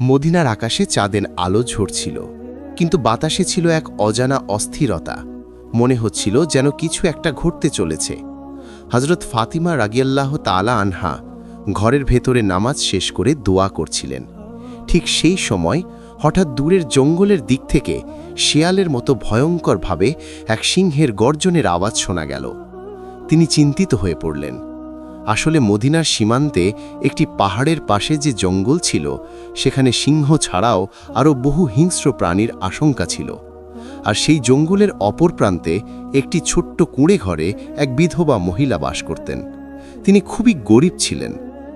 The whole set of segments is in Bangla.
মদিনার আকাশে চাঁদের আলো ঝরছিল, কিন্তু বাতাসে ছিল এক অজানা অস্থিরতা। মনে হচ্ছিল যেন কিছু একটা ঘটতে চলেছে। হজরত ফাতিমা রাগিয়াল্লাহ তালা আনহা ঘরের ভেতরে নামাজ শেষ করে দোয়া করছিলেন। ঠিক সেই সময় হঠাৎ দূরের জঙ্গলের দিক থেকে শেয়ালের মতো ভয়ঙ্করভাবে এক সিংহের গর্জনের আওয়াজ শোনা গেল। তিনি চিন্তিত হয়ে পড়লেন। আসলে মদিনার সীমান্তে একটি পাহাড়ের পাশে যে জঙ্গল ছিল, সেখানে সিংহ ছাড়াও আরও বহু হিংস্র প্রাণীর আশঙ্কা ছিল। আর সেই জঙ্গলের অপর প্রান্তে একটি ছোট্ট কুঁড়ে ঘরে এক বিধবা মহিলা বাস করতেন। তিনি খুবই গরিব ছিলেন,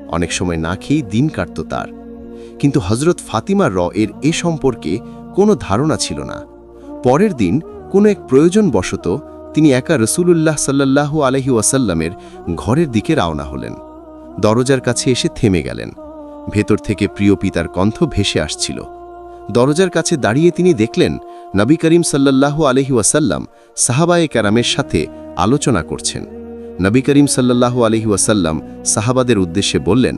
অনেক সময় না খেয়েই দিন কাটত তার। কিন্তু হজরত ফাতিমা র এর এ সম্পর্কে কোনো ধারণা ছিল না। পরের দিন কোনো এক প্রয়োজনবশত তিনি একা রসুলুল্লাহ সাল্লাল্লাহু আলহি ওয়াসাল্লামের ঘরের দিকে রওনা হলেন। দরজার কাছে এসে থেমে গেলেন। ভেতর থেকে প্রিয় পিতার কণ্ঠ ভেসে আসছিল। দরজার কাছে দাঁড়িয়ে তিনি দেখলেন, নবী করিম সাল্লাল্লাহু আলহি ওয়াসাল্লাম সাহাবায়ে ক্যারামের সাথে আলোচনা করছেন। নবী করিম সাল্লাল্লাহু আলহি ওয়াসাল্লাম সাহাবাদের উদ্দেশ্যে বললেন,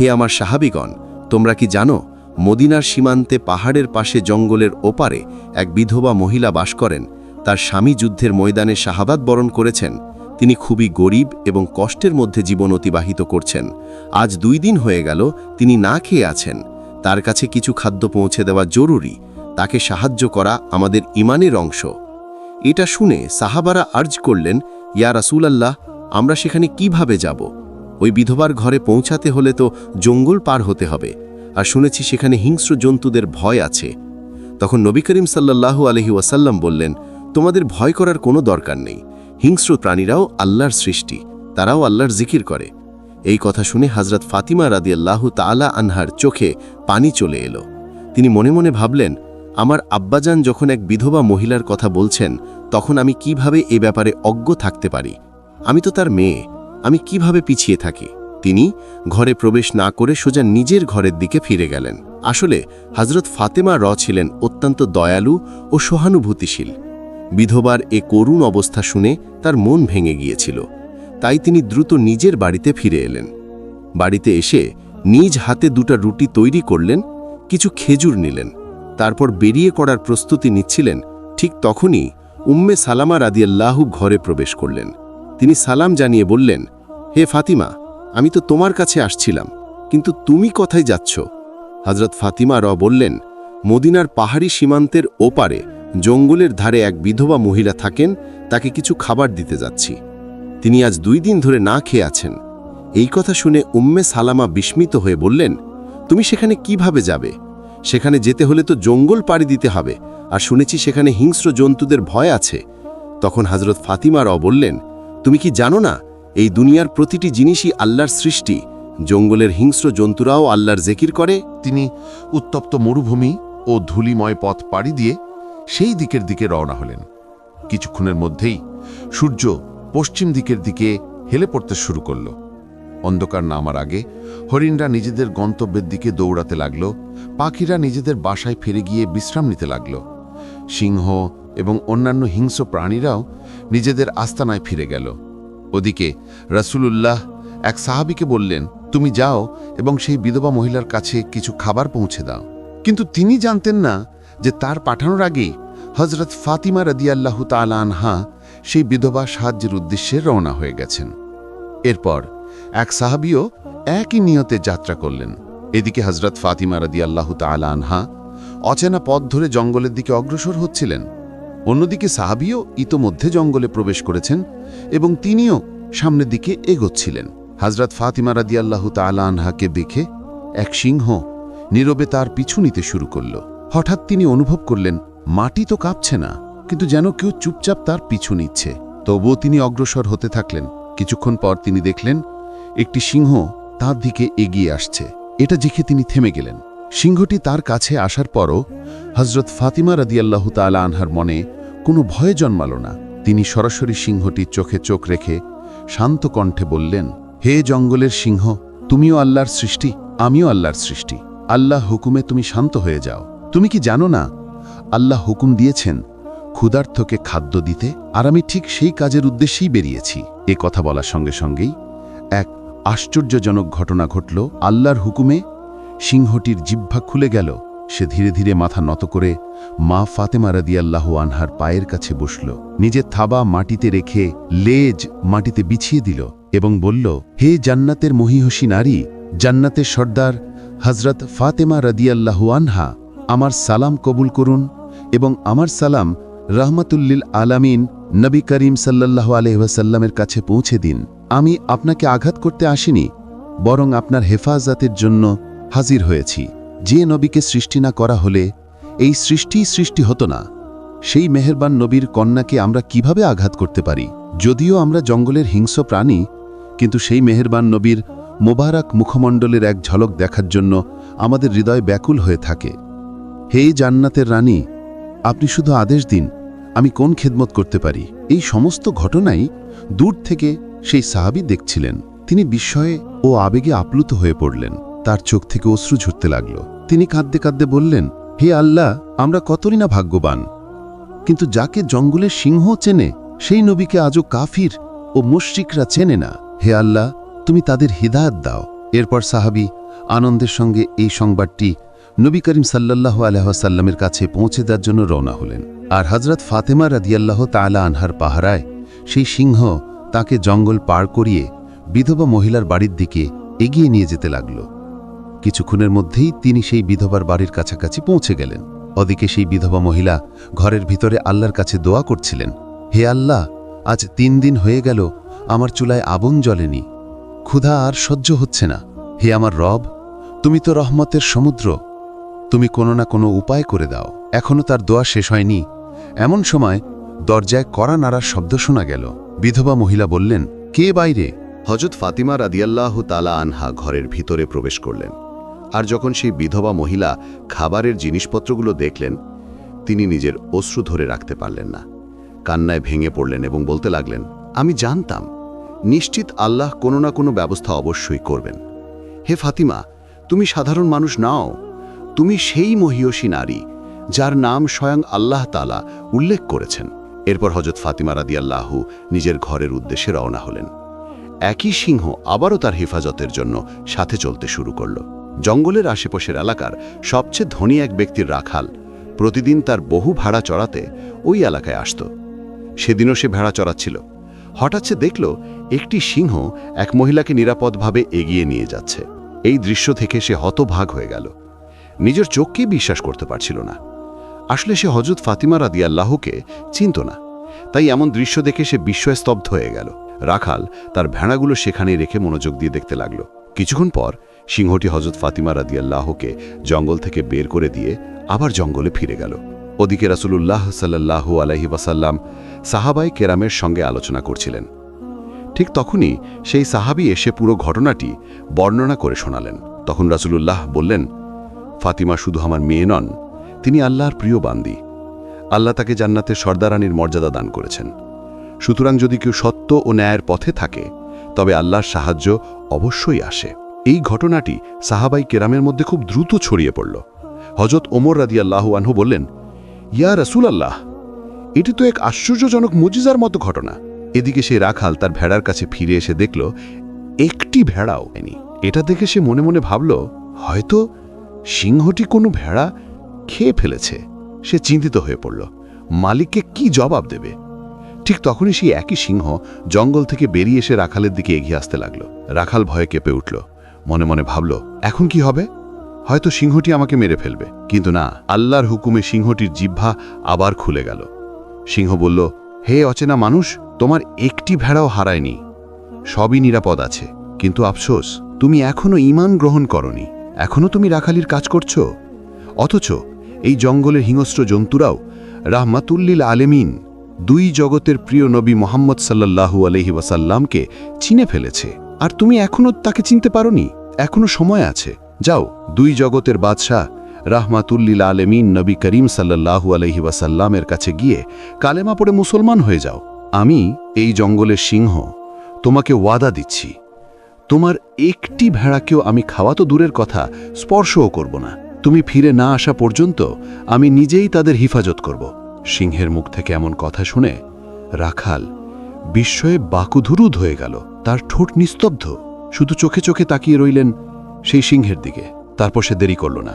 হে আমার সাহাবিগণ, তোমরা কি জানো, মদিনার সীমান্তে পাহাড়ের পাশে জঙ্গলের ওপারে এক বিধবা মহিলা বাস করেন। তার স্বামী যুদ্ধের ময়দানে শাহাবাদ বরণ করেছেন। তিনি খুবই গরিব এবং কষ্টের মধ্যে জীবন অতিবাহিত করছেন। আজ দুই দিন হয়ে গেল, তিনি না খেয়ে আছেন। তার কাছে কিছু খাদ্য পৌঁছে দেওয়া জরুরি। তাকে সাহায্য করা আমাদের ইমানের অংশ। এটা শুনে সাহাবারা আর্জ করলেন, ইয়া রাসূলাল্লাহ, আমরা সেখানে কীভাবে যাব? ওই বিধবার ঘরে পৌঁছাতে হলে তো জঙ্গল পার হতে হবে। আর শুনেছি সেখানে হিংস্র জন্তুদের ভয় আছে। তখন নবী করিম সাল্লাল্লাহু আলহি ওয়াসাল্লাম বললেন তোমাদের ভয় করার কোনো দরকার নেই। হিংস্র প্রাণীরাও আল্লাহর সৃষ্টি, তারাও আল্লাহর জিকির করে। এই কথা শুনে হজরত ফাতিমা রাদিয়াল্লাহু তাআলা আনহার চোখে পানি চলে এলো। তিনি মনে মনে ভাবলেন, আমার আব্বাজান যখন এক বিধবা মহিলার কথা বলছেন, তখন আমি কীভাবে এ ব্যাপারে অজ্ঞ থাকতে পারি? আমি তো তার মেয়ে, আমি কীভাবে পিছিয়ে থাকি? তিনি ঘরে প্রবেশ না করে সোজা নিজের ঘরের দিকে ফিরে গেলেন। আসলে হজরত ফাতেমা র ছিলেন অত্যন্ত দয়ালু ও সহানুভূতিশীল। বিধবার এ করুণ অবস্থা শুনে তার মন ভেঙে গিয়েছিল। তাই তিনি দ্রুত নিজের বাড়িতে ফিরে এলেন। বাড়িতে এসে নিজ হাতে দুটা রুটি তৈরি করলেন, কিছু খেজুর নিলেন, তারপর বেরিয়ে করার প্রস্তুতি নিচ্ছিলেন। ঠিক তখনই উম্মে সালামা রাদিয়াল্লাহু ঘরে প্রবেশ করলেন। তিনি সালাম জানিয়ে বললেন, হে ফাতিমা, আমি তো তোমার কাছে আসছিলাম, কিন্তু তুমি কোথায় যাচ্ছ? হজরত ফাতিমা র বললেন, মদিনার পাহাড়ি সীমান্তের ওপারে জঙ্গলের ধারে এক বিধবা মহিলা থাকেন, তাকে কিছু খাবার দিতে যাচ্ছি। তিনি আজ দুই দিন ধরে না খেয়ে আছেন। এই কথা শুনে উম্মে সালামা বিস্মিত হয়ে বললেন, তুমি সেখানে কীভাবে যাবে? সেখানে যেতে হলে তো জঙ্গল পাড়ি দিতে হবে, আর শুনেছি সেখানে হিংস্র জন্তুদের ভয় আছে। তখন হজরত ফাতিমা র বললেন, তুমি কি জানো না, এই দুনিয়ার প্রতিটি জিনিসই আল্লাহর সৃষ্টি। জঙ্গলের হিংস্র জন্তুরাও আল্লাহর জেকির করে। তিনি উত্তপ্ত মরুভূমি ও ধূলিময় পথ পাড়ি দিয়ে সেই দিকের দিকে রওনা হলেন। কিছুক্ষণের মধ্যেই সূর্য পশ্চিম দিকের দিকে হেলে পড়তে শুরু করল। অন্ধকার নামার আগে হরিণরা নিজেদের গন্তব্যের দিকে দৌড়াতে লাগল, পাখিরা নিজেদের বাসায় ফিরে গিয়ে বিশ্রাম নিতে লাগল। সিংহ এবং অন্যান্য হিংস্র প্রাণীরাও নিজেদের আস্তানায় ফিরে গেল। ওদিকে রাসূলুল্লাহ এক সাহাবিকে বললেন, তুমি যাও এবং সেই বিধবা মহিলার কাছে কিছু খাবার পৌঁছে দাও। কিন্তু তিনি জানতেন না যে তার পাঠানোর আগেই হজরত ফাতিমা রদিয়াল্লাহু তালা আনহা সেই বিধবা সাহায্যের উদ্দেশ্যে রওনা হয়ে গেছেন। এরপর এক সাহাবিও একই নিয়তে যাত্রা করলেন। এদিকে হজরত ফাতিমা রদিয়াল্লাহু তালা অচেনা পথ ধরে জঙ্গলের দিকে অগ্রসর হচ্ছিলেন। অন্যদিকে সাহাবিও ইতোমধ্যে জঙ্গলে প্রবেশ করেছেন এবং তিনিও সামনের দিকে এগোচ্ছিলেন। হজরত ফাতিমা রাদিয়াল্লাহু তাআলা আনহাকে দেখে এক সিংহ নীরবে তার পিছু নিতে শুরু করল। হঠাৎ তিনি অনুভব করলেন, মাটি তো কাঁপছে না, কিন্তু যেন কেউ চুপচাপ তার পিছু নিচ্ছে। তবুও তিনি অগ্রসর হতে থাকলেন। কিছুক্ষণ পর তিনি দেখলেন, একটি সিংহ তার দিকে এগিয়ে আসছে। এটা দেখে তিনি থেমে গেলেন। সিংহটি তার কাছে আসার পরও হজরত ফাতিমা রাদিয়াল্লাহু তাআলা আনহার মনে কোনো ভয় জন্মাল না। তিনি সরাসরি সিংহটির চোখে চোখ রেখে শান্ত কণ্ঠে বললেন, হে জঙ্গলের সিংহ, তুমিও আল্লাহর সৃষ্টি, আমিও আল্লাহর সৃষ্টি। আল্লাহ হুকুমে তুমি শান্ত হয়ে যাও। তুমি কি জানো না, আল্লাহ হুকুম দিয়েছেন ক্ষুধার্থকে খাদ্য দিতে, আর আমি ঠিক সেই কাজের উদ্দেশ্যেই বেরিয়েছি। এ কথা বলার সঙ্গে সঙ্গেই এক আশ্চর্যজনক ঘটনা ঘটল। আল্লাহর হুকুমে সিংহটির জিহ্বা খুলে গেল। সে ধীরে ধীরে মাথা নত করে মা ফাতেমা রাদিয়াল্লাহু আনহার পায়ের কাছে বসল। নিজের থাবা মাটিতে রেখে লেজ মাটিতে বিছিয়ে দিল এবং বলল, হে জান্নাতের মহিহসী নারী, জান্নাতের সর্দার হজরত ফাতেমা রাদিয়াল্লাহু আনহা আমার সালাম কবুল করুন এবং আমার সালাম রহমতুল্লিল আলামিন নবী করিম সাল্লাল্লাহু আলহাসাল্লামের কাছে পৌঁছে দিন। আমি আপনাকে আঘাত করতে আসিনি, বরং আপনার হেফাজতের জন্য হাজির হয়েছি। যে নবীকে সৃষ্টি না করা হলে এই সৃষ্টি সৃষ্টি হতো না। সেই মেহেরবান নবীর কন্যাকে আমরা কীভাবে আঘাত করতে পারি? যদিও আমরা জঙ্গলের হিংস্র প্রাণী, কিন্তু সেই মেহেরবান নবীর মোবারক মুখমণ্ডলের এক ঝলক দেখার জন্য আমাদের হৃদয় ব্যাকুল হয়ে থাকে। হে জান্নাতের রানী, আপনি শুধু আদেশ দিন, আমি কোন খেদমত করতে পারি? এই সমস্ত ঘটনাই দূর থেকে সেই সাহাবি দেখছিলেন। তিনি বিস্ময়ে ও আবেগে আপ্লুত হয়ে পড়লেন। তার চোখ থেকে অশ্রু ঝরতে লাগল। তিনি কাঁদতে কাঁদতে বললেন, হে আল্লাহ, আমরা কতই না ভাগ্যবান। কিন্তু যাকে জঙ্গলের সিংহ চেনে, সেই নবীকে আজও কাফির ও মুশ্রিকরা চেনে না। হে আল্লাহ, তুমি তাদের হিদায়ত দাও। এরপর সাহাবি আনন্দের সঙ্গে এই সংবাদটি নবী করিম সাল্লাল্লাহু আলহাসাল্লামের কাছে পৌঁছে দেওয়ার জন্য রওনা হলেন। আর হজরত ফাতেমা রাদিয়াল্লাহ তালা আনহার পাহারায় সেই সিংহ তাকে জঙ্গল পার করিয়ে বিধবা মহিলার বাড়ির দিকে এগিয়ে নিয়ে যেতে লাগল। কিছুক্ষণের মধ্যেই তিনি সেই বিধবার বাড়ির কাছাকাছি পৌঁছে গেলেন। ওদিকে সেই বিধবা মহিলা ঘরের ভিতরে আল্লাহর কাছে দোয়া করছিলেন, হে আল্লাহ, আজ তিন দিন হয়ে গেল, আমার চুলায় আগুন জ্বলেনি। ক্ষুধা আর সহ্য হচ্ছে না। হে আমার রব, তুমি তো রহমতের সমুদ্র তুমি কোনো না কোনো উপায় করে দাও। এখনও তার দোয়া শেষ হয়নি। এমন সময় দরজায় কড়া নাড়ার শব্দ শোনা গেল। বিধবা মহিলা বললেন, কে বাইরে? হজরত ফাতিমা রাদিয়াল্লাহ তালা আনহা ঘরের ভিতরে প্রবেশ করলেন। আর যখন সেই বিধবা মহিলা খাবারের জিনিসপত্রগুলো দেখলেন, তিনি নিজের অশ্রু ধরে রাখতে পারলেন না। কান্নায় ভেঙে পড়লেন এবং বলতে লাগলেন, আমি জানতাম। নিশ্চিত আল্লাহ কোনো না কোনো ব্যবস্থা অবশ্যই করবেন। হে ফাতিমা, তুমি সাধারণ মানুষ নাও। তুমি সেই মহিয়সী নারী, যার নাম স্বয়ং আল্লাহ তালা উল্লেখ করেছেন। এরপর হজরত ফাতিমা রাদিয়াল্লাহু নিজের ঘরের উদ্দেশ্যে রওনা হলেন। একই সিংহ আবারও তার হেফাজতের জন্য সাথে চলতে শুরু করল। জঙ্গলের আশেপাশের এলাকার সবচেয়ে ধনী এক ব্যক্তির রাখাল প্রতিদিন তার বহু ভাড়া চড়াতে ওই এলাকায় আসত। সেদিনও সে ভেড়া চড়াচ্ছিল। হঠাৎ সে দেখল একটি সিংহ এক মহিলাকে নিরাপদভাবে এগিয়ে নিয়ে যাচ্ছে। এই দৃশ্য থেকে সে হতভাগ হয়ে গেল। নিজের চোখকেই বিশ্বাস করতে পারছিল না। আসলে সে হজরত ফাতিমা রাদিয়াল্লাহকে চিনত না। তাই এমন দৃশ্য দেখে সে বিস্ময়ে স্তব্ধ হয়ে গেল। রাখাল তার ভেড়াগুলো সেখানে রেখে মনোযোগ দিয়ে দেখতে লাগল। কিছুক্ষণ পর সিংহটি হজরত ফাতিমা রাদিয়াল্লাহকে জঙ্গল থেকে বের করে দিয়ে আবার জঙ্গলে ফিরে গেল। ওদিকে রাসুলুল্লাহ সাল্লাল্লাহু আলহি ওয়াসাল্লাম সাহাবাই কেরামের সঙ্গে আলোচনা করছিলেন। ঠিক তখনই সেই সাহাবি এসে পুরো ঘটনাটি বর্ণনা করে শোনালেন। তখন রাসুলুল্লাহ বললেন ফাতিমা শুধু আমার মেয়ে নন, তিনি আল্লাহর প্রিয় বান্দি। আল্লাহ তাকে জান্নাতের সর্দারানির মর্যাদা দান করেছেন। সুতরাং যদি কেউ সত্য ও ন্যায়ের পথে থাকে, তবে আল্লাহর সাহায্য অবশ্যই আসে। এই ঘটনাটি সাহাবাই কেরামের মধ্যে খুব দ্রুত ছড়িয়ে পড়ল। হজরত ওমর রাদিয়াল্লাহু আনহু বললেন, ইয়া রসুল আল্লাহ এটি তো এক আশ্চর্যজনক মজিজার মতো ঘটনা। এদিকে সে রাখাল তার ভেড়ার কাছে ফিরে এসে দেখল, একটি ভেড়াও এটা দেখে সে মনে মনে ভাবল, হয়তো সিংহটি কোনো ভেড়া খেয়ে ফেলেছে। সে চিন্তিত হয়ে পড়ল। মালিককে কি জবাব দেবে? ঠিক তখনই সেই একই সিংহ জঙ্গল থেকে বেরিয়ে এসে রাখালের দিকে এগিয়ে আসতে লাগল। রাখাল ভয়ে কেঁপে উঠল। মনে মনে ভাবল, এখন কি হবে? হয়তো সিংহটি আমাকে মেরে ফেলবে। কিন্তু না, আল্লাহর হুকুমে সিংহটির জিহ্বা আবার খুলে গেল। সিংহ বলল, হে অচেনা মানুষ, তোমার একটি ভেড়াও হারায়নি। সবই নিরাপদ আছে। কিন্তু আফসোস, তুমি এখনও ঈমান গ্রহণ করনি। এখনও তুমি রাখালির কাজ করছ? অথচ এই জঙ্গলের হিংস্র জন্তুরাও রাহমাতুল্লিল আলেমিন, দুই জগতের প্রিয় নবী মোহাম্মদ সাল্লাল্লাহু আলহি ওয়াসাল্লামকে চিনে ফেলেছে। আর তুমি এখনও তাকে চিনতে পারোনি? এখনও সময় আছে। যাও, দুই জগতের বাদশাহ রাহমাতুল্লিল আলেমিন নবী করিম সাল্লাল্লাহু আলহি ওয়াসাল্লামের কাছে গিয়ে কালেমা পড়ে মুসলমান হয়ে যাও। আমি এই জঙ্গলের সিংহ, তোমাকে ওয়াদা দিচ্ছি। তোমার একটি ভেড়াকেও আমি খাওয়া তো দূরের কথা, স্পর্শও করব না। তুমি ফিরে না আসা পর্যন্ত আমি নিজেই তাদের হিফাজত করব। সিংহের মুখ থেকে এমন কথা শুনে রাখাল বিস্ময়ে বাকুধুরুদ হয়ে গেল। তার ঠোঁট নিস্তব্ধ। শুধু চোখে চোখে তাকিয়ে রইলেন সেই সিংহের দিকে। তারপর সে দেরি করল না।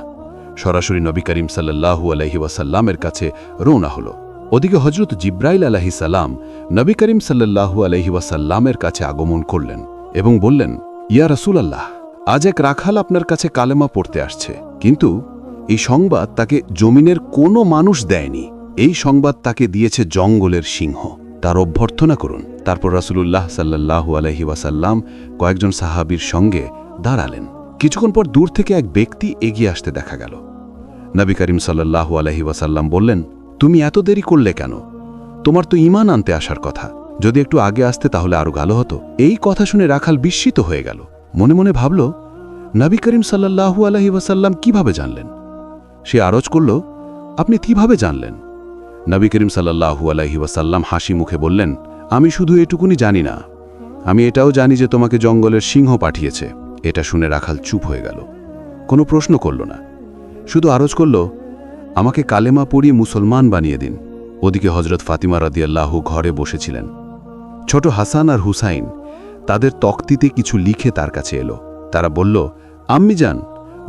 সরাসরি নবী করিম সাল্লাহু আলহি ওয়াসাল্লামের কাছে রওনা হল। ওদিকে হজরত জিব্রাইল আলাহি সাল্লাম নবী করিম সাল্লাহু আলহি ওয়াসাল্লামের কাছে আগমন করলেন। এবং বললেন, ইয়া রসুলাল্লাহ, আজ এক রাখাল আপনার কাছে কালেমা পড়তে আসছে। কিন্তু এই সংবাদ তাকে জমিনের কোনো মানুষ দেয়নি। এই সংবাদ তাকে দিয়েছে জঙ্গলের সিংহ। তার অভ্যর্থনা করুন। তারপর রাসূলুল্লাহ সাল্লাল্লাহু আলহি ওয়াসাল্লাম কয়েকজন সাহাবীর সঙ্গে দাঁড়ালেন। কিছুক্ষণ পর দূর থেকে এক ব্যক্তি এগিয়ে আসতে দেখা গেল। নবী করিম সাল্লাল্লাহু আলহি ওয়াসাল্লাম বললেন, তুমি এত দেরি করলে কেন? তোমার তো ইমান আনতে আসার কথা। যদি একটু আগে আসতে তাহলে আরও ভালো হতো। এই কথা শুনে রাখাল বিস্মিত হয়ে গেল। মনে মনে ভাবল, নবী করিম সাল্লাল্লাহু আলহি ওয়াসাল্লাম কীভাবে জানলেন? সে আরজ করল, আপনি কীভাবে জানলেন? নবী করিম সাল্লাহু আলাইহি ওয়াসাল্লাম হাসি মুখে বললেন, আমি শুধু এটুকুনি জানি না। আমি এটাও জানি যে তোমাকে জঙ্গলের সিংহ পাঠিয়েছে। এটা শুনে রাখাল চুপ হয়ে গেল। কোনো প্রশ্ন করল না। শুধু আরজ করল, আমাকে কালেমা পড়িয়ে মুসলমান বানিয়ে দিন। ওদিকে হজরত ফাতিমা রাদিয়াল্লাহু ঘরে বসেছিলেন। ছোট হাসান আর হুসাইন তাদের তক্তিতে কিছু লিখে তার কাছে এলো। তারা বলল, আম্মি যান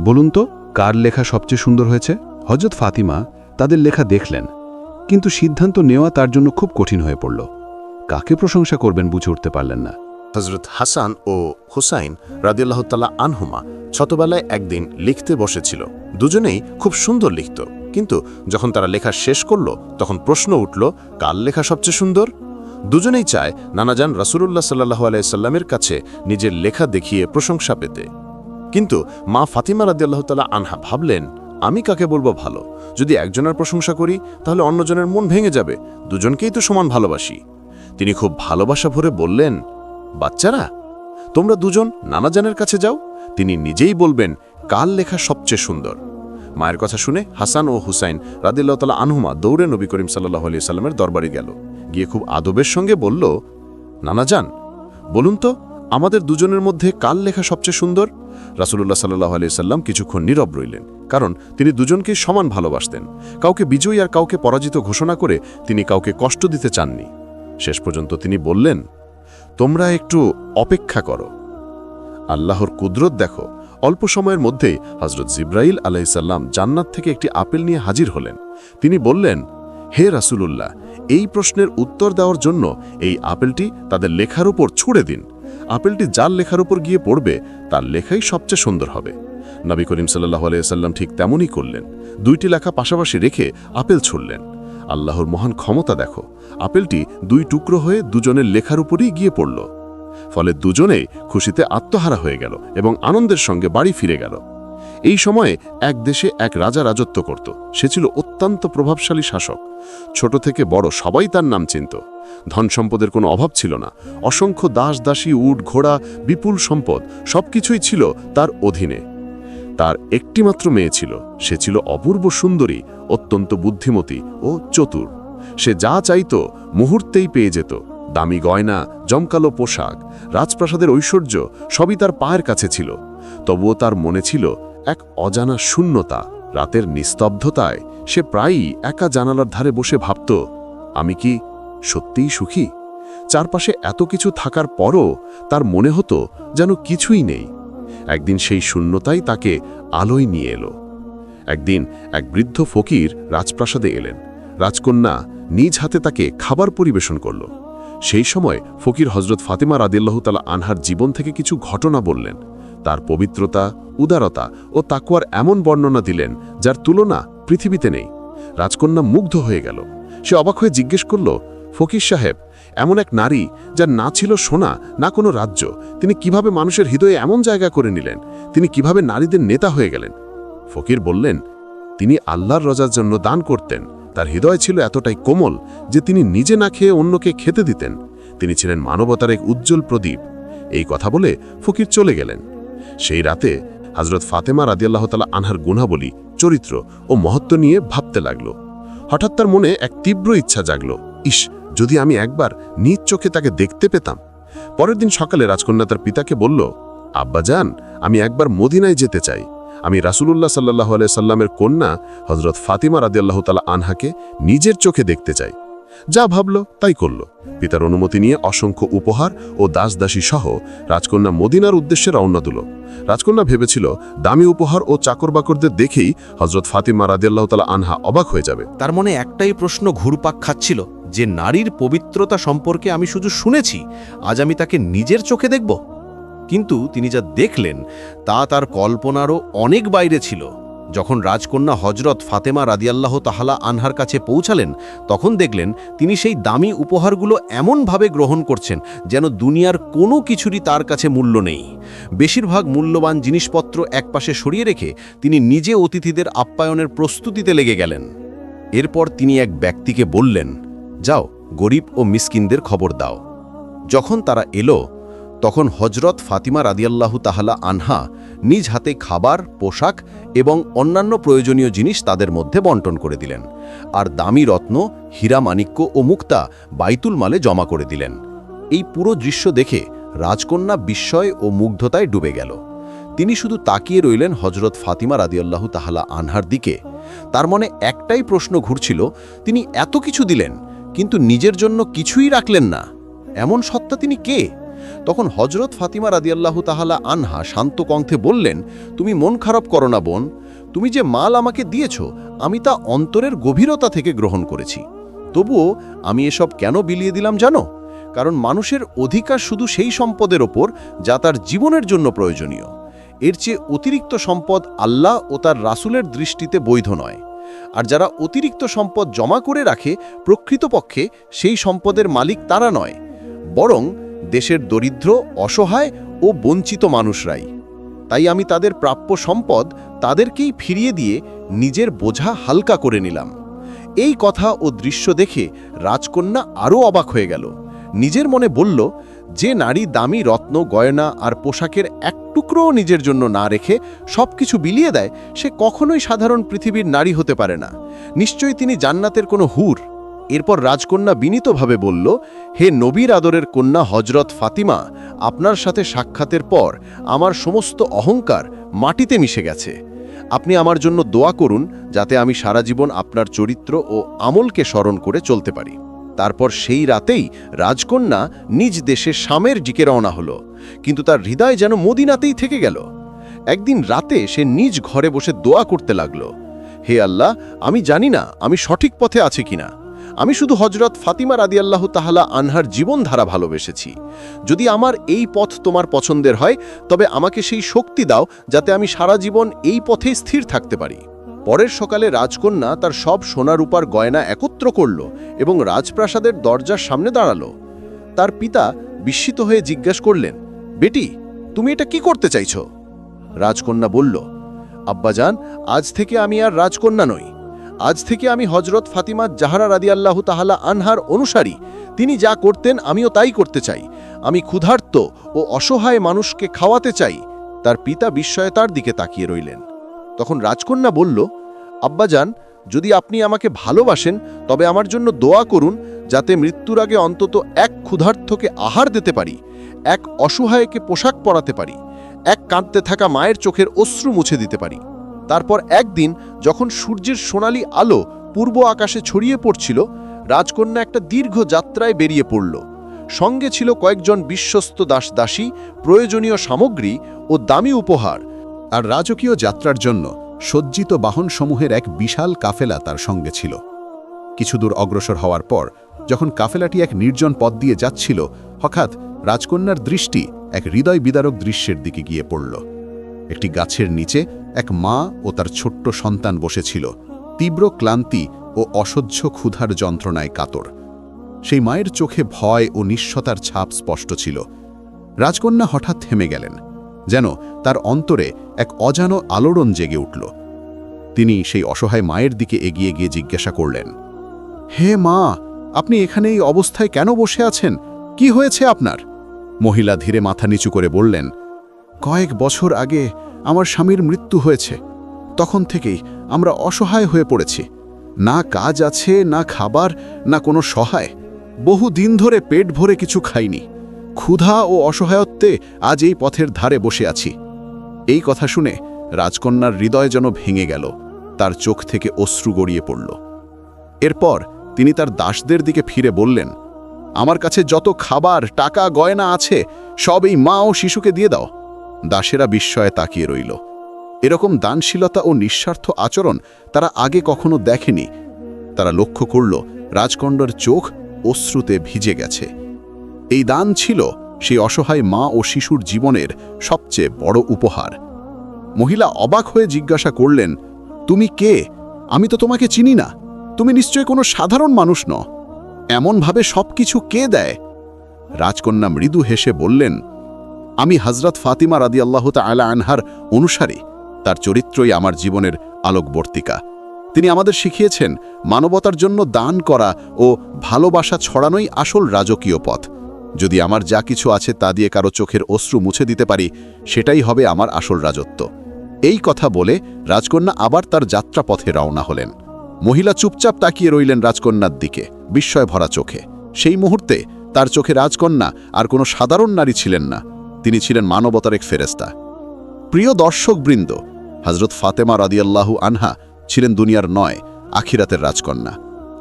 বলুন তো, কার লেখা সবচেয়ে সুন্দর হয়েছে? হজরত ফাতিমা তাদের লেখা দেখলেন, কিন্তু সিদ্ধান্ত নেওয়া তার জন্য খুব কঠিন হয়ে পড়ল। কাকে প্রশংসা করবেন বুঝে উঠতে পারলেন না। হজরত হাসান ও হুসাইন রাদিয়াল্লাহতাল্লাহ আনহুমা ছোটবেলায় একদিন লিখতে বসেছিল। দুজনেই খুব সুন্দর লিখত, কিন্তু যখন তারা লেখা শেষ করল, তখন প্রশ্ন উঠল, কার লেখা সবচেয়ে সুন্দর? দুজনেই চায় নানাজান রাসুলুল্লাহ সাল্লাহ আলাইসাল্লামের কাছে নিজের লেখা দেখিয়ে প্রশংসা পেতে। কিন্তু মা ফাতিমা রাদিয়াল্লাহতাল্লাহ আনহা ভাবলেন, আমি কাকে বলব ভালো? যদি একজনের প্রশংসা করি, তাহলে অন্যজনের মন ভেঙে যাবে। দুজনকেই তো সমান ভালোবাসি। তিনি খুব ভালোবাসা ভরে বললেন, বাচ্চারা, তোমরা দুজন নানাজানের কাছে যাও। তিনি নিজেই বলবেন কাল লেখা সবচেয়ে সুন্দর? মায়ের কথা শুনে হাসান ও হুসাইন রাদিল্লাহতালা আনহুমা দৌড়ে নবী করিম সাল্লাহ আলি সাল্লামের দরবারে গেল। গিয়ে খুব আদবের সঙ্গে বলল নানাজান বলুন তো, আমাদের দুজনের মধ্যে কাল লেখা সবচেয়ে সুন্দর? রাসুলুল্লাহ সাল্লাহ সাল্লাম কিছুক্ষণ নীরব রইলেন, কারণ তিনি দুজনকে সমান ভালোবাসতেন। কাউকে বিজয়ী আর কাউকে পরাজিত ঘোষণা করে তিনি কাউকে কষ্ট দিতে চাননি। শেষ পর্যন্ত তিনি বললেন, তোমরা একটু অপেক্ষা করো। আল্লাহর কুদরত দেখো, অল্প সময়ের মধ্যেই হজরত জিব্রাইল আলাইসাল্লাম জান্নাত থেকে একটি আপেল নিয়ে হাজির হলেন। তিনি বললেন, হে রাসূলুল্লাহ এই প্রশ্নের উত্তর দেওয়ার জন্য এই আপেলটি তাদের লেখার উপর ছুড়ে দিন। আপেলটি যার লেখার উপর গিয়ে পড়বে, তার লেখাই সবচেয়ে সুন্দর হবে। নবী করিম সাল্লাহ আলাইসাল্লাম ঠিক তেমনই করলেন। দুইটি লেখা পাশাপাশি রেখে আপেল ছুড়লেন। আল্লাহর মহান ক্ষমতা দেখো, আপেলটি দুই টুকরো হয়ে দুজনের লেখার উপরই গিয়ে পড়ল। ফলে দুজনেই খুশিতে আত্মহারা হয়ে গেল এবং আনন্দের সঙ্গে বাড়ি ফিরে গেল। এই সময়ে এক দেশে এক রাজা রাজত্ব করত। সে ছিল অত্যন্ত প্রভাবশালী শাসক। ছোট থেকে বড় সবাই তার নাম চিনত। ধন সম্পদের কোনো অভাব ছিল না। অসংখ্য দাস দাসী, উট, ঘোড়া, বিপুল সম্পদ সবকিছুই ছিল তার অধীনে। তার একটিমাত্র মেয়ে ছিল। সে ছিল অপূর্ব সুন্দরী, অত্যন্ত বুদ্ধিমতী ও চতুর। সে যা চাইত মুহূর্তেই পেয়ে যেত। দামি গয়না, জমকালো পোশাক, রাজপ্রাসাদের ঐশ্বর্য সবই তার পায়ের কাছে ছিল। তবুও তার মনে ছিল এক অজানা শূন্যতা রাতের নিস্তব্ধতায় সে প্রায়ই একা জানালার ধারে বসে ভাবত, আমি কি সত্যিই সুখী? চারপাশে এত কিছু থাকার পরও তার মনে হতো যেন কিছুই নেই। একদিন সেই শূন্যতাই তাকে আলোয় নিয়ে এলো। একদিন এক বৃদ্ধ ফকির রাজপ্রাসাদে এলেন। রাজকন্যা নিজ হাতে তাকে খাবার পরিবেশন করল। সেই সময় ফকির হজরত ফাতেমা রাদিল্লাহতালা আনহার জীবন থেকে কিছু ঘটনা বললেন। তার পবিত্রতা, উদারতা ও তাকুয়ার এমন বর্ণনা দিলেন যার তুলনা পৃথিবীতে নেই। রাজকন্যা মুগ্ধ হয়ে গেল। সে অবাক হয়ে জিজ্ঞেস করল, ফকির সাহেব, এমন এক নারী যার না ছিল সোনা, না কোনো রাজ্য, তিনি কীভাবে মানুষের হৃদয়ে এমন জায়গা করে নিলেন? তিনি কীভাবে নারীদের নেতা হয়ে গেলেন? ফকির বললেন, তিনি আল্লাহর রজার জন্য দান করতেন। তার হৃদয় ছিল এতটাই কোমল যে তিনি নিজে না খেয়ে অন্যকে খেতে দিতেন। তিনি ছিলেন মানবতার এক উজ্জ্বল প্রদীপ। এই কথা বলে ফকির চলে গেলেন। সেই রাতে হজরত ফাতেমা রাদিয়াল্লাহতালা আনহার গুণাবলী, চরিত্র ও মহত্ব নিয়ে ভাবতে লাগল। হঠাৎ তার মনে এক তীব্র ইচ্ছা জাগল। ইস, যদি আমি একবার নিজ চোখে তাকে দেখতে পেতাম। পরের দিন সকালে রাজকন্যা তার পিতাকে বলল, আব্বা যান আমি একবার মদিনায় যেতে চাই। আমি রাসুলুল্লাহ সাল্লাহ সাল্লামের কন্যা হজরত ফাতিমা রাদিয়াল্লাহ তালা আনহাকে নিজের চোখে দেখতে চাই। যা ভাবল তাই করল। পিতার অনুমতি নিয়ে অসংখ্য উপহার ও দাসদাসী সহ রাজকন্যা মদিনার উদ্দেশ্যে রওনা দিল। রাজকন্যা ভেবেছিল, দামি উপহার ও চাকর বাকরদের দেখেই হজরত ফাতিমা রাদিয়াল্লাহ তালা আনহা অবাক হয়ে যাবে। তার মনে একটাই প্রশ্ন ঘুরপাক খাচ্ছিল, যে নারীর পবিত্রতা সম্পর্কে আমি শুধু শুনেছি, আজ আমি তাকে নিজের চোখে দেখব? কিন্তু তিনি যা দেখলেন, তা তার কল্পনারও অনেক বাইরে ছিল। যখন রাজকন্যা হজরত ফাতেমা রাদিয়াল্লাহ তাহালা আনহার কাছে পৌঁছালেন, তখন দেখলেন তিনি সেই দামি উপহারগুলো এমনভাবে গ্রহণ করছেন যেন দুনিয়ার কোনো কিছুরই তার কাছে মূল্য নেই। বেশিরভাগ মূল্যবান জিনিসপত্র একপাশে সরিয়ে রেখে তিনি নিজে অতিথিদের আপ্যায়নের প্রস্তুতিতে লেগে গেলেন। এরপর তিনি এক ব্যক্তিকে বললেন, যাও, গরিব ও মিসকিনদের খবর দাও। যখন তারা এলো, তখন হজরত ফাতিমা রাদিয়াল্লাহু তাহালা আনহা নিজ হাতে খাবার, পোশাক এবং অন্যান্য প্রয়োজনীয় জিনিস তাদের মধ্যে বন্টন করে দিলেন। আর দামি রত্ন, হীরা মাণিক্য ও মুক্তা বাইতুল মালে জমা করে দিলেন। এই পুরো দৃশ্য দেখে রাজকন্যা বিস্ময় ও মুগ্ধতায় ডুবে গেল। তিনি শুধু তাকিয়ে রইলেন হজরত ফাতিমা রাদিয়াল্লাহু তাহালা আনহার দিকে। তার মনে একটাই প্রশ্ন ঘুরছিল, তিনি এত কিছু দিলেন, কিন্তু নিজের জন্য কিছুই রাখলেন না। এমন সত্তা তিনি কে? তখন হজরত ফাতিমা রাদিয়াল্লাহু তাহালা আনহা শান্ত কণ্ঠে বললেন, তুমি মন খারাপ করো না বোন। তুমি যে মাল আমাকে দিয়েছ, আমি তা অন্তরের গভীরতা থেকে গ্রহণ করেছি। তবুও আমি এসব কেন বিলিয়ে দিলাম জানো? কারণ মানুষের অধিকার শুধু সেই সম্পদের ওপর, যা তার জীবনের জন্য প্রয়োজনীয়। এর চেয়ে অতিরিক্ত সম্পদ আল্লাহ ও তার রাসূলের দৃষ্টিতে বৈধ নয়। আর যারা অতিরিক্ত সম্পদ জমা করে রাখে, প্রকৃতপক্ষে সেই সম্পদের মালিক তারা নয়। বরং দেশের দরিদ্র, অসহায় ও বঞ্চিত মানুষরাই। তাই আমি তাদের প্রাপ্য সম্পদ তাদেরকেই ফিরিয়ে দিয়ে নিজের বোঝা হালকা করে নিলাম। এই কথা ও দৃশ্য দেখে রাজকন্যা আরও অবাক হয়ে গেল। নিজের মনে বলল, যে নারী দামি রত্ন, গয়না আর পোশাকের এক টুকরোও নিজের জন্য না রেখে সব কিছু বিলিয়ে দেয়, সে কখনোই সাধারণ পৃথিবীর নারী হতে পারে না। নিশ্চয়ই তিনি জান্নাতের কোনো হুর। এরপর রাজকন্যা বিনীতভাবে বলল, হে নবীর আদরের কন্যা হজরত ফাতিমা, আপনার সাথে সাক্ষাতের পর আমার সমস্ত অহংকার মাটিতে মিশে গেছে। আপনি আমার জন্য দোয়া করুন যাতে আমি সারা জীবন আপনার চরিত্র ও আমলকে স্মরণ করে চলতে পারি। তারপর সেই রাতেই রাজকন্যা নিজ দেশে শামের দিকে রওনা হলো, কিন্তু তার হৃদয় যেন মদিনাতেই থেকে গেল। একদিন রাতে সে নিজ ঘরে বসে দোয়া করতে লাগল, হে আল্লাহ, আমি জানি না আমি সঠিক পথে আছি কিনা। আমি শুধু হজরত ফাতিমা রাদিয়াল্লাহ তাহালা আনহার জীবনধারা ভালোবেসেছি। যদি আমার এই পথ তোমার পছন্দের হয়, তবে আমাকে সেই শক্তি দাও যাতে আমি সারা জীবন এই পথে স্থির থাকতে পারি। পরের সকালে রাজকন্যা তার সব সোনা রূপার গয়না একত্র করল এবং রাজপ্রাসাদের দরজার সামনে দাঁড়াল। তার পিতা বিস্মিত হয়ে জিজ্ঞেস করলেন, বেটি, তুমি এটা কি করতে চাইছ? রাজকন্যা বলল, আব্বাজান, আজ থেকে আমি আর রাজকন্যা নই। আজ থেকে আমি হজরত ফাতিমা জাহারা রাদিয়াল্লাহু তাহালা আনহার অনুসারী। তিনি যা করতেন আমিও তাই করতে চাই। আমি ক্ষুধার্ত ও অসহায় মানুষকে খাওয়াতে চাই। তার পিতা বিস্ময়ে তার দিকে তাকিয়ে রইলেন। তখন রাজকন্যা বলল, আব্বাজান, যদি আপনি আমাকে ভালোবাসেন, তবে আমার জন্য দোয়া করুন যাতে মৃত্যুর আগে অন্তত এক ক্ষুধার্থকে আহার দিতে পারি, এক অসহায়কে পোশাক পরাতে পারি, এক কাঁদতে থাকা মায়ের চোখের অশ্রু মুছে দিতে পারি। তারপর একদিন যখন সূর্যের সোনালি আলো পূর্ব আকাশে ছড়িয়ে পড়ছিল, রাজকন্যা একটা দীর্ঘ যাত্রায় বেরিয়ে পড়ল। সঙ্গে ছিল কয়েকজন বিশ্বস্ত দাস দাসী, প্রয়োজনীয় সামগ্রী ও দামি উপহার আর রাজকীয় যাত্রার জন্য সজ্জিত বাহনসমূহের এক বিশাল কাফেলা তার সঙ্গে ছিল। কিছুদূর অগ্রসর হওয়ার পর যখন কাফেলাটি এক নির্জন পথ দিয়ে যাচ্ছিল, হঠাৎ রাজকন্যার দৃষ্টি এক হৃদয় বিদারক দৃশ্যের দিকে গিয়ে পড়ল। একটি গাছের নিচে এক মা ও তার ছোট্ট সন্তান বসেছিল, তীব্র ক্লান্তি ও অসহ্য ক্ষুধার যন্ত্রণায় কাতর। সেই মায়ের চোখে ভয় ও নিঃস্বতার ছাপ স্পষ্ট ছিল। রাজকন্যা হঠাৎ থেমে গেলেন, যেন তার অন্তরে এক অজানো আলোড়ন জেগে উঠল। তিনি সেই অসহায় মায়ের দিকে এগিয়ে গিয়ে জিজ্ঞাসা করলেন, হে মা, আপনি এখানে এই অবস্থায় কেন বসে আছেন? কি হয়েছে আপনার? মহিলা ধীরে মাথা নিচু করে বললেন কয়েক বছর আগে আমার স্বামীর মৃত্যু হয়েছে, তখন থেকেই আমরা অসহায় হয়ে পড়েছি। না কাজ আছে, না খাবার, না কোনো সহায়। বহু দিন ধরে পেট ভরে কিছু খাইনি। ক্ষুধা ও অসহায়ত্বে আজ এই পথের ধারে বসে আছি। এই কথা শুনে রাজকন্যার হৃদয় যেন ভেঙে গেল, তার চোখ থেকে অশ্রু গড়িয়ে পড়ল। এরপর তিনি তার দাসদের দিকে ফিরে বললেন, আমার কাছে যত খাবার, টাকা, গয়না আছে, সব এই মা ও শিশুকে দিয়ে দাও। দাসেরা বিস্ময়ে তাকিয়ে রইল। এরকম দানশীলতা ও নিঃস্বার্থ আচরণ তারা আগে কখনো দেখেনি। তারা লক্ষ্য করল রাজকণ্ডর চোখ অশ্রুতে ভিজে গেছে। এই দান ছিল সেই অসহায় মা ও শিশুর জীবনের সবচেয়ে বড় উপহার। মহিলা অবাক হয়ে জিজ্ঞাসা করলেন, তুমি কে? আমি তো তোমাকে চিনি না। তুমি নিশ্চয় কোনো সাধারণ মানুষ ন এমনভাবে সবকিছু কে দেয়? রাজকন্যা মৃদু হেসে বললেন আমি হজরত ফাতিমা রাদি আল্লাহ তালা আনহার অনুসারী। তার চরিত্রই আমার জীবনের আলোকবর্তিকা। তিনি আমাদের শিখিয়েছেন, মানবতার জন্য দান করা ও ভালোবাসা ছড়ানোই আসল রাজকীয় পথ। যদি আমার যা কিছু আছে তা দিয়ে কারও চোখের অশ্রু মুছে দিতে পারি, সেটাই হবে আমার আসল রাজত্ব। এই কথা বলে রাজকন্যা আবার তার যাত্রাপথে রওনা হলেন। মহিলা চুপচাপ তাকিয়ে রইলেন রাজকন্যার দিকে বিস্ময় ভরা চোখে। সেই মুহূর্তে তার চোখে রাজকন্যা আর কোনো সাধারণ নারী ছিলেন না। তিনি ছিলেন মানবতার এক ফেরেস্তা প্রিয় দর্শকবৃন্দ হজরত ফাতেমা রাদিয়াল্লাহু আনহা ছিলেন দুনিয়ার নয়, আখিরাতের রাজকন্যা।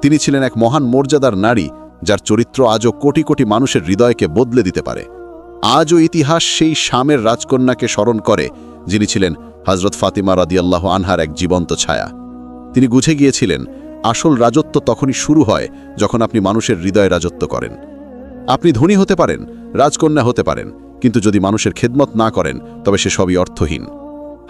তিনি ছিলেন এক মহান মর্যাদার নারী, যার চরিত্র আজও কোটি কোটি মানুষের হৃদয়কে বদলে দিতে পারে। আজও ইতিহাস সেই শামের রাজকন্যাকে স্মরণ করে, যিনি ছিলেন হজরত ফাতিমা রাদিয়াল্লাহু আনহার এক জীবন্ত ছায়া। তিনি বুঝে গিয়েছিলেন, আসল রাজত্ব তখনই শুরু হয় যখন আপনি মানুষের হৃদয়ে রাজত্ব করেন। আপনি ধনী হতে পারেন, রাজকন্যা হতে পারেন কিন্তু যদি মানুষের খেদমত না করেন, তবে সে সবই অর্থহীন।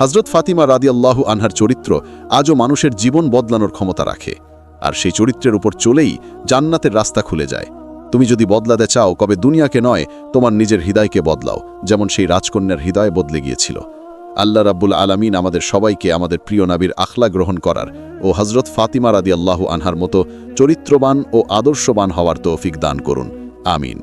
হজরত ফাতিমা রাদিয়াল্লাহু আনহার চরিত্র আজও মানুষের জীবন বদলানোর ক্ষমতা রাখে, আর সেই চরিত্রের উপর চলেই জান্নাতের রাস্তা খুলে যায়। তুমি যদি বদলাতে চাও কবে দুনিয়াকে নয়, তোমার নিজের হৃদয়কে বদলাও, যেমন সেই রাজকন্যার হৃদয় বদলে গিয়েছিল। আল্লাহ রাব্বুল আলামিন আমাদের সবাইকে আমাদের প্রিয় নাবির আখলা গ্রহণ করার ও হজরত ফাতিমা রাদি আল্লাহু আনহার মতো চরিত্রবান ও আদর্শবান হওয়ার তৌফিক দান করুন। আমিন।